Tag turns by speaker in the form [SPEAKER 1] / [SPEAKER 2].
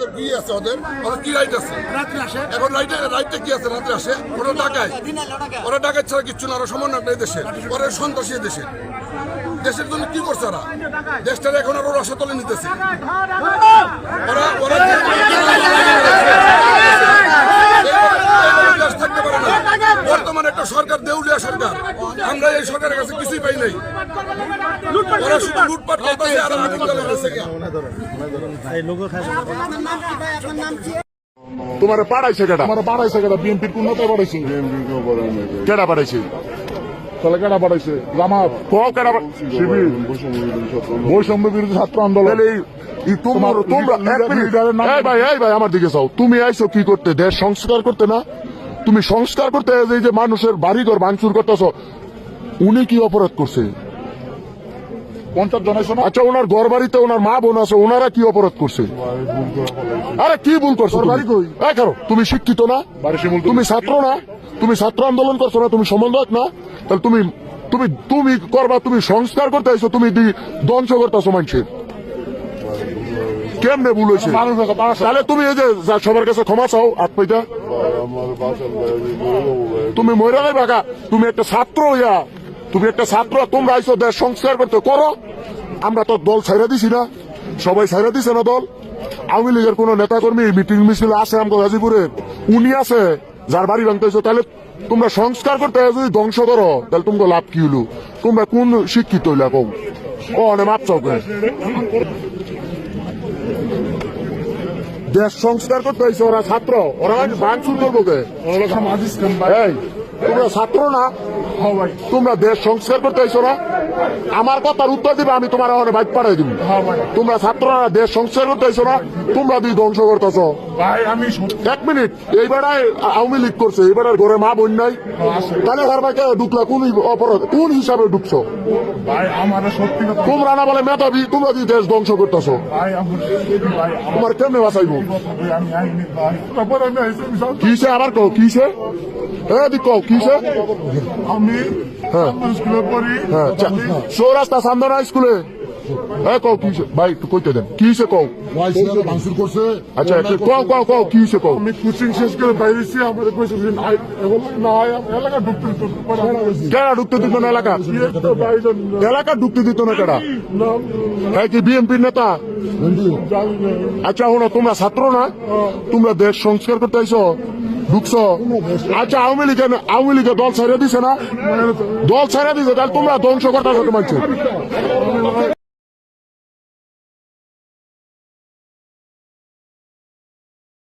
[SPEAKER 1] তো কি আছে ওদের? ওরা কি রাইট আছে? এখন রাইটে রাইটে কি আছে রাত্রে আসে? ওরা ডাকায় ওরা ডাকায় ছাড়া কিচ্ছু না ওরা সমন্বয় নেই দেশে। ওরা সন্ত্রাসী দেশে। দেশের জন্য কি করছে ওরা? দেশটার এখন আরও রসতলে নিতেছে। ওরা ওরা আমরা এই সরকারের কাছে কিছুই পাই নাই। ওরা শুধু লুটপাট করতেছে আর আগুন জ্বালাইতেছে
[SPEAKER 2] তোমার পাড়াইছে কেডা?
[SPEAKER 3] আমার বাড়াইছে কেটা বিএনপির কোন নেতা বাড়াইছে
[SPEAKER 2] কেডা পাড়াইছে?
[SPEAKER 3] তাহলে কেটা জামাত।
[SPEAKER 2] ক
[SPEAKER 3] শিবির। বৈষম্য বিরোধী ছাত্র আন্দোলন।
[SPEAKER 2] তোমরা ভাই এই ভাই আমার দিকে চাও। তুমি আইছো কি করতে? দেশ সংস্কার করতে না? তুমি সংস্কার করতে এই যে মানুষের বাড়ি ঘর ভাঙচুর করতেছ। উনি কি অপরাধ করছে?
[SPEAKER 3] পঞ্চাশ
[SPEAKER 2] আচ্ছা ওনার ঘর বাড়িতে ওনার মা বোন আছে ওনারা কি অপরাধ করছে? আরে কি ভুল করছ
[SPEAKER 3] বাড়ি কই?
[SPEAKER 2] করো তুমি শিক্ষিত না? তুমি ছাত্র না? তুমি ছাত্র আন্দোলন করছ না? তুমি সমন্বয়ক না? তাহলে তুমি তুমি তুমি করবা তুমি সংস্কার করতে আইছো তুমি ধ্বংস করতেছো মানুষের। কেমনে ভুল হয়েছে? তাহলে তুমি এই যে সবার কাছে ক্ষমা চাও আট তুমি মহিলা তুমি একটা ছাত্র হইয়া তুমি একটা ছাত্র তোমরা আইসো দেশ সংস্কার করতে করো। আমরা তো দল ছাইরা দিছি না। সবাই ছাইরা দিছে না দল। আওয়ামী লীগের কোন নেতা কর্মী মিটিং মিছিল আছে আমগো গাজীপুরে? উনি আছে যার বাড়ি ভাঙতেছো তাহলে তোমরা সংস্কার করতে যদি ধ্বংস করো তাহলে তোমাকে লাভ কি হলো? তোমরা কোন শিক্ষিত হইলা কম ও অনেক মাপ চাও কেন? দেশ সংস্কার করতে হয়েছে ওরা ছাত্র। ওরা ভাঙচুর করব তোমরা ছাত্র না? তোমরা দেশ সংস্কার করতে আইছো না। আমার কথার উত্তর দিবে আমি তোমার বাইক পাঠাই দিব।
[SPEAKER 3] হ্যাঁ
[SPEAKER 2] তোমরা ছাত্ররা দেশ সংস্কার করতে আইছো না তোমরা দুই ধ্বংস করতেছো।
[SPEAKER 3] ভাই আমি
[SPEAKER 2] এক মিনিট এইবারে আওয়ামী লীগ করছে এইবারে ঘরে মা বোন নাই। তাহলে ঘর ভাইকে ঢুকলা কোন অপরাধ কোন হিসাবে ঢুকছো?
[SPEAKER 3] ভাই আমার সত্যি
[SPEAKER 2] তোমরা না বলে মেধাবী তোমরা দুই দেশ ধ্বংস করতেছো। তোমার কেমনে বাঁচাইবো? কিসে আবার কও কিসে? হ্যাঁ দি কও কিসে?
[SPEAKER 3] আমি
[SPEAKER 2] হ্যাঁ।
[SPEAKER 3] স্কুলে পড়ি।
[SPEAKER 2] হ্যাঁ চৌরাস্তা সান্দনা স্কুলে। হ্যাঁ কও ভাই একটু কইতে দেন কিসে কও
[SPEAKER 1] ভাঙচুর করছে
[SPEAKER 2] আচ্ছা একটু কও কও কও কিসে কও
[SPEAKER 3] আমি কোচিং শেষ করে বাইরেছি আমার কইছে যে নাই এখন না এলাকা ঢুকতে দিত
[SPEAKER 2] কেডা ঢুকতে দিত না এলাকা এলাকা ঢুকতে দিত না কেডা হ্যাঁ কি নেতা আচ্ছা হলো তোমরা ছাত্র না তোমরা দেশ সংস্কার করতে আইছো ঢুকছো আচ্ছা আওয়ামী লীগে আওয়ামী লীগে দল ছাড়িয়ে দিছে না দল ছাড়িয়ে দিছে তাহলে তোমরা ধ্বংস করতে তোমার